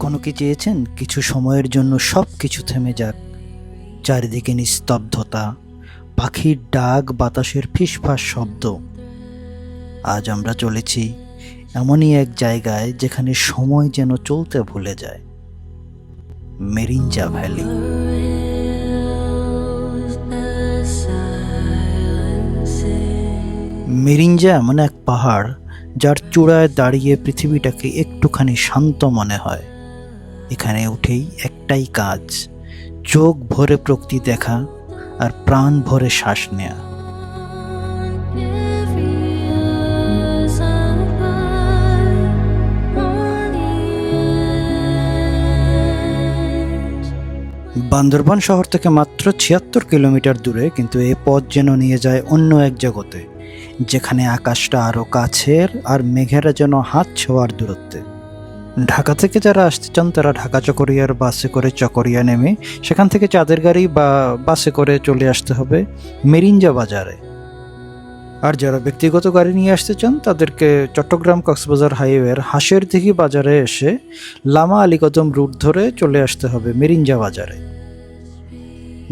কখনো কি চেয়েছেন? কিছু সময়ের জন্য সব কিছু থেমে যাক। চারিদিকে নিস্তব্ধতা, পাখির ডাক, বাতাসের ফিসফাস শব্দ। আজ আমরা চলেছি এমনই এক জায়গায় যেখানে সময় যেন চলতে ভুলে যায়। মেরিঞ্জা ভ্যালি। মেরিঞ্জা এমন এক পাহাড়, যার চূড়ায় দাঁড়িয়ে পৃথিবীটাকে একটুখানি শান্ত মনে হয়। এখানে উঠেই একটাই কাজ, চোখ ভরে প্রকৃতি দেখা আর প্রাণ ভরে শ্বাস নেয়া। বান্দরবান শহর থেকে মাত্র ছিয়াত্তর কিলোমিটার দূরে, কিন্তু এ পথ যেন নিয়ে যায় অন্য এক জগতে, যেখানে আকাশটা আরও কাছের আর মেঘেরা যেন হাত ছোঁয়ার দূরত্বে। ঢাকা থেকে যারা আসতে চান, তারা ঢাকা চকরিয়ার বাসে করে চকরিয়া নেমে সেখান থেকে চাঁদের গাড়ি বা বাসে করে চলে আসতে হবে মেরিঞ্জা বাজারে। আর যারা ব্যক্তিগত গাড়ি নিয়ে আসতে চান, তাদেরকে চট্টগ্রাম কক্সবাজার হাইওয়ের হাঁসের দিঘি বাজারে এসে লামা আলীকদম রুট ধরে চলে আসতে হবে মেরিঞ্জা বাজারে।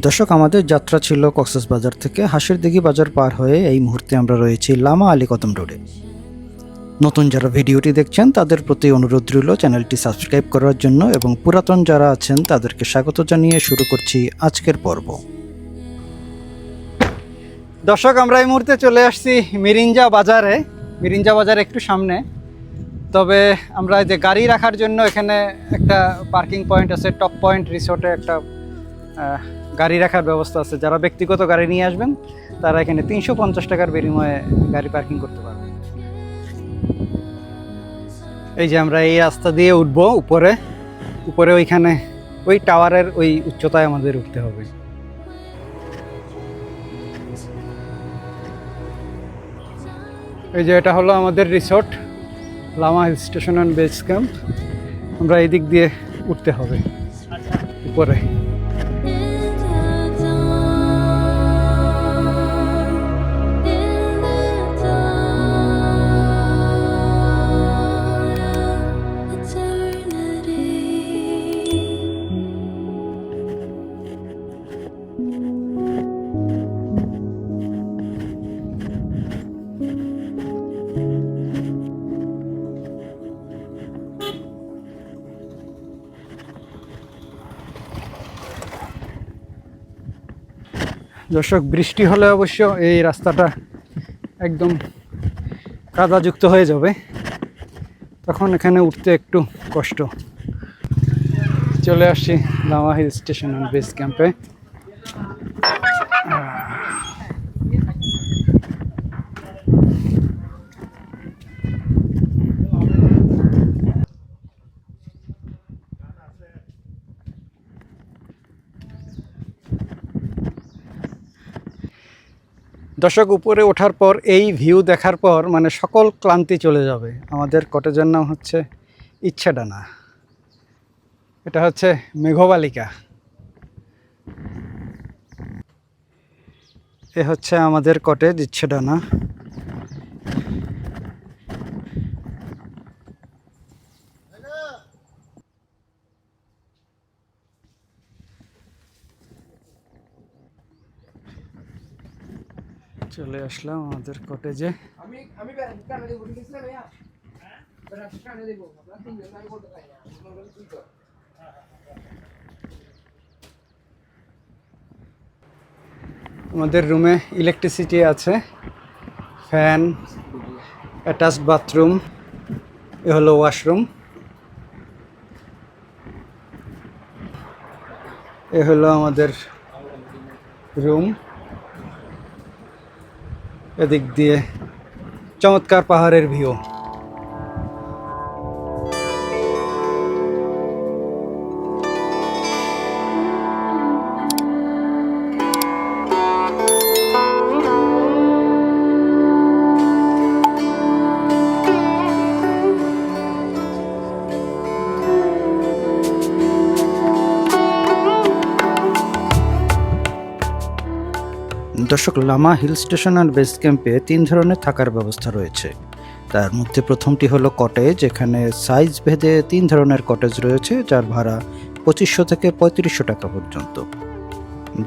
দর্শক, আমাদের যাত্রা ছিল কক্সবাজার থেকে হাঁসের দিঘি বাজার পার হয়ে এই মুহূর্তে আমরা রয়েছি লামা আলীকদম রোডে। নতুন যারা ভিডিওটি দেখছেন, তাদের প্রতি অনুরোধ রইল চ্যানেলটি সাবস্ক্রাইব করার জন্য এবং পুরাতন যারা আছেন, তাদেরকে স্বাগত জানিয়ে শুরু করছি আজকের পর্ব। দর্শক, আমরা এই মুহূর্তে চলে আসছি মিরিঞ্জা বাজারে। মিরিঞ্জা বাজার একটু সামনে। তবে আমরা যে গাড়ি রাখার জন্য এখানে একটা পার্কিং পয়েন্ট আছে, টপ পয়েন্ট রিসোর্টে একটা গাড়ি রাখার ব্যবস্থা আছে। যারা ব্যক্তিগত গাড়ি নিয়ে আসবেন, তারা এখানে তিনশো পঞ্চাশ টাকার বিনিময়ে গাড়ি পার্কিং করতে পারবেন। এই যে আমরা এই রাস্তা দিয়ে উঠবো উপরে। উপরে ওইখানে, ওই টাওয়ারের ওই উচ্চতায় আমাদের উঠতে হবে। এই যে এটা হলো আমাদের resort, Lama hill station and base camp. আমরা এই দিক দিয়ে উঠতে হবে, উপরে। দর্শক, বৃষ্টি হলে অবশ্য এই রাস্তাটা একদম কাদাযুক্ত হয়ে যাবে। তখন এখানে উঠতে একটু কষ্ট। চলে আসছি লামা হিল স্টেশন বেস ক্যাম্পে। দর্শক, উপরে ওঠার পর, এই ভিউ দেখার পর মানে সকল ক্লান্তি চলে যাবে। আমাদের কটেজের নাম হচ্ছে ইচ্ছাডানা। এটা হচ্ছে মেঘবালিকা। এ হচ্ছে আমাদের কটেজ ইচ্ছেডানা চলে আসলাম আমাদের কটেজে আমি আমি কানে দেবো ঠিক আছে ভাইয়া বেড়াতে কানে দেবো আপনার তিনজন আমি বলতে পারি না আপনার আসলাম আমাদের কটেজে আমাদের রুমে ইলেকট্রিসিটি আছে ফ্যান অ্যাটাচড বাথরুম এ হলো ওয়াশরুম এ হলো আমাদের রুম এদিক দিয়ে চমৎকার পাহাড়ের ভিউ দর্শক, লামা হিল স্টেশন আর বেস ক্যাম্পে তিন ধরনের থাকার ব্যবস্থা রয়েছে। তার মধ্যে প্রথমটি হলো কটেজ, এখানে সাইজ ভেদে তিন ধরনের কটেজ রয়েছে, যার ভাড়া পঁচিশশো থেকে পঁয়ত্রিশশো টাকা পর্যন্ত।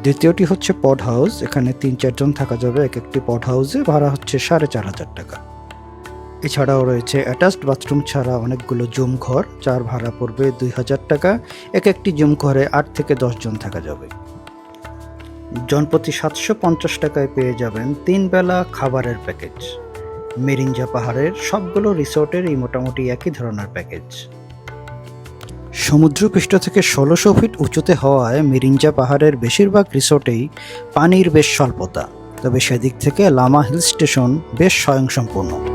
দ্বিতীয়টি হচ্ছে পড হাউস, এখানে তিন চারজন থাকা যাবে এক একটি পড হাউসে ভাড়া হচ্ছে সাড়ে চার হাজার টাকা। এছাড়াও রয়েছে অ্যাটাচড বাথরুম ছাড়া অনেকগুলো জুম ঘর, যার ভাড়া পড়বে দুই হাজার টাকা এক একটি জুম ঘরে আট থেকে দশ জন থাকা যাবে। জনপ্রতি সাতশো পঞ্চাশ টাকায় পেয়ে যাবেন তিন বেলা খাবারের প্যাকেজ। মেরিঞ্জা পাহাড়ের সবগুলো রিসোর্টের এই মোটামুটি একই ধরনের প্যাকেজ। সমুদ্রপৃষ্ঠ থেকে ষোলোশো ফিট উঁচুতে হওয়ায় মিরিঞ্জা পাহাড়ের বেশিরভাগ রিসোর্টেই পানির বেশ স্বল্পতা, তবে সেদিক থেকে লামা হিল স্টেশন বেশ স্বয়ংসম্পূর্ণ।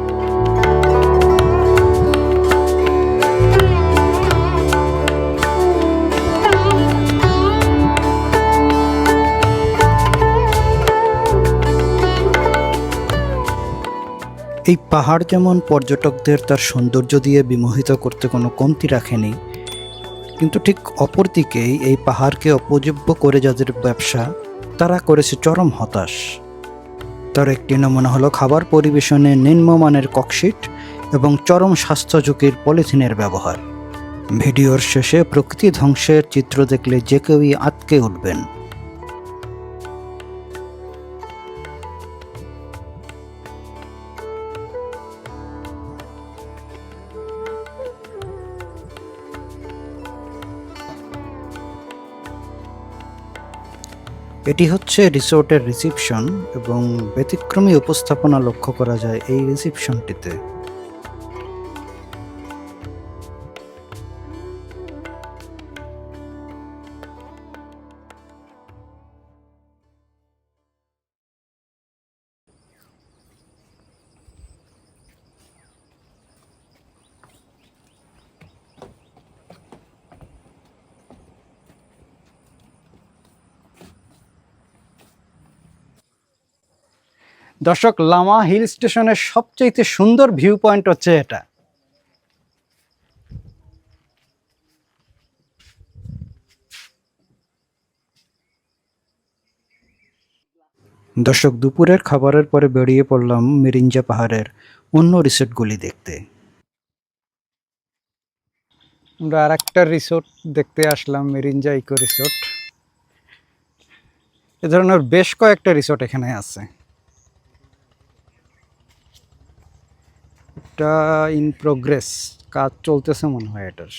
এই পাহাড় যেমন পর্যটকদের তার সৌন্দর্য দিয়ে বিমোহিত করতে কোনো কমতি রাখেনি, কিন্তু ঠিক অপরদিকেই এই পাহাড়কে অপযোগ্য করে যাদের ব্যবসা, তারা করেছে চরম হতাশ। তার একটি নমুনা হলো খাবার পরিবেশনে নিম্নমানের ককশিট এবং চরম স্বাস্থ্য ঝুঁকির পলিথিনের ব্যবহার। ভিডিওর শেষে প্রকৃতি ধ্বংসের চিত্র দেখলে যে কেউই আটকে উঠবেন। এটি হচ্ছে রিসোর্টের রিসিপশন এবং ব্যতিক্রমী উপস্থাপনা লক্ষ্য করা যায় এই রিসিপশনটিতে। দর্শক, লামা হিল স্টেশনের সবচেয়ে সুন্দর ভিউ পয়েন্ট হচ্ছে এটা। দর্শক, দুপুরের খাবারের পরে বেরিয়ে পড়লাম মিরিঞ্জা পাহাড়ের অন্য রিসোর্টগুলি দেখতে। আমরা আর একটা রিসোর্ট দেখতে আসলাম, মেরিঞ্জা ইকো রিসোর্ট। এ ধরনের বেশ কয়েকটা রিসোর্ট এখানে আছে। এটা ইন প্রোগ্রেস কাজ চলতেছে মনে হয় এটার।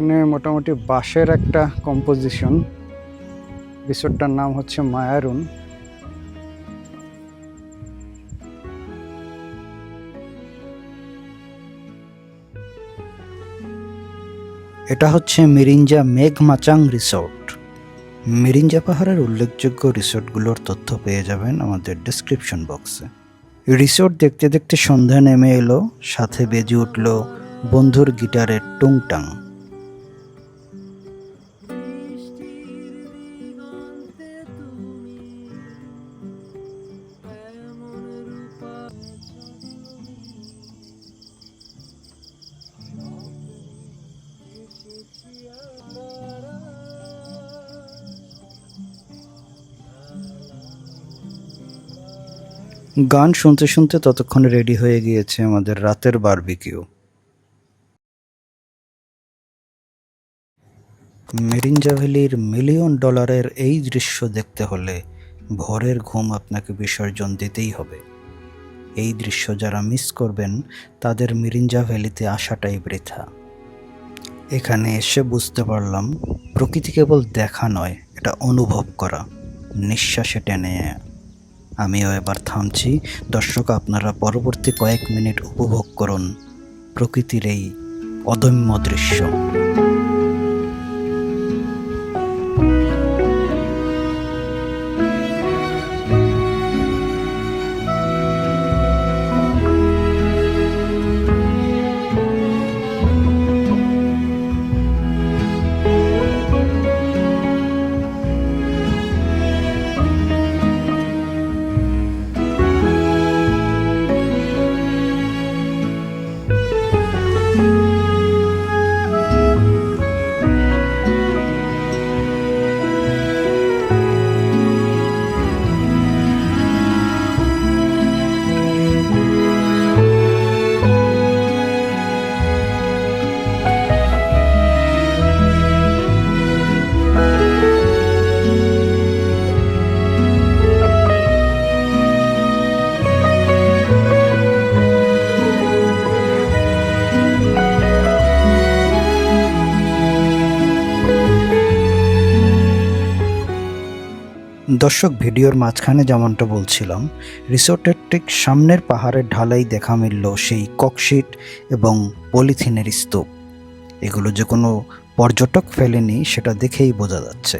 এখানে মোটামুটি বাঁশের একটা কম্পোজিশন রিসোর্টটার নাম হচ্ছে মায়ারুন এটা হচ্ছে মিরিঞ্জা মেঘমাচাং রিসোর্ট। মিরিঞ্জা পাহাড়ের উল্লেখযোগ্য রিসোর্টগুলোর তথ্য পেয়ে যাবেন আমাদের ডেসক্রিপশন বক্সে রিসোর্ট দেখতে দেখতে সন্ধ্যা নেমে এলো, সাথে বেজে উঠল বন্ধুর গিটারের টুংটাং। গান শুনতে শুনতে ততক্ষণে রেডি হয়ে গিয়েছে আমাদের রাতের বারবিকিউ মেরিঞ্জা ভ্যালির মিলিয়ন ডলারের এই দৃশ্য দেখতে হলে ভোরের ঘুম আপনাকে বিসর্জন দিতেই হবে এই দৃশ্য যারা মিস করবেন, তাদের মিরিঞ্জা ভ্যালিতে আসাটাই বৃথা এখানে এসে বুঝতে পারলাম, প্রকৃতি কেবল দেখা নয়, এটা অনুভব করা, নিঃশ্বাসে টেনে। আমিও এবার থামছি। দর্শক আপনারা পরবর্তী কয়েক মিনিট উপভোগ করুন। প্রকৃতির এই অদম্য দৃশ্য। দর্শক ভিডিওর মাঝখানে যেমনটা বলছিলাম, রিসোর্টের ঠিক সামনের পাহাড়ের ঢালাই দেখা মিলল সেই ককশিট এবং পলিথিনের স্তূপ। এগুলো যে কোনো পর্যটক ফেলেনি, সেটা দেখেই বোঝা যাচ্ছে।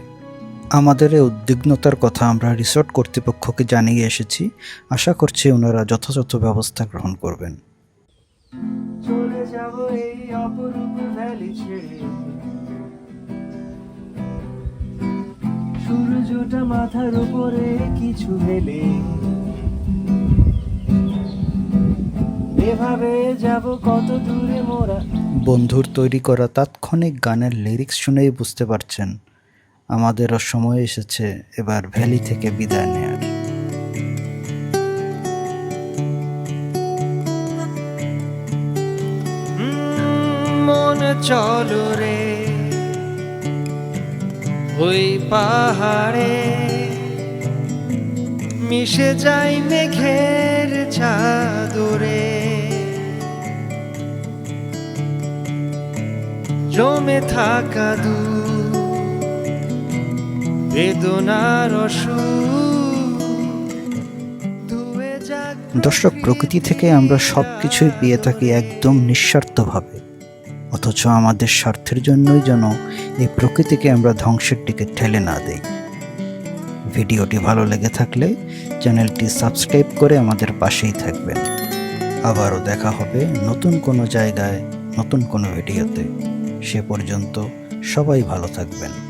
আমাদের এই উদ্বিগ্নতার কথা আমরা রিসোর্ট কর্তৃপক্ষকে জানিয়ে এসেছি। আশা করছি ওনারা যথাযথ ব্যবস্থা গ্রহণ করবেন। চলে যাব এই অপরূপ ভ্যালি ছেড়ে। সূর্যটা মাথার উপরে কিছু হেলে। এভাবে যাব কত দূরে মোরা? বন্ধুর তৈরি করা তাৎক্ষণিক গানের লিরিক্স শুনেই বুঝতে পারছেন আমাদেরও সময় এসেছে এবার ভ্যালি থেকে বিদায় নেয়ার। মন চলো রে ওই পাহাড়ে মিশে যাই মেঘের চাদরে। জমে থাকা দু বেদনার দর্শক, প্রকৃতি থেকে আমরা সব কিছুই পেয়ে থাকি একদম নিঃস্বার্থভাবে। অথচ আমাদের স্বার্থের জন্যই যেন এই প্রকৃতিকে আমরা ধ্বংসের দিকে ঠেলে না দেই। ভিডিওটি ভালো লেগে থাকলে চ্যানেলটি সাবস্ক্রাইব করে আমাদের পাশেই থাকবেন। আবারও দেখা হবে নতুন কোনো জায়গায়, নতুন কোনো ভিডিওতে। সে পর্যন্ত সবাই ভালো থাকবেন।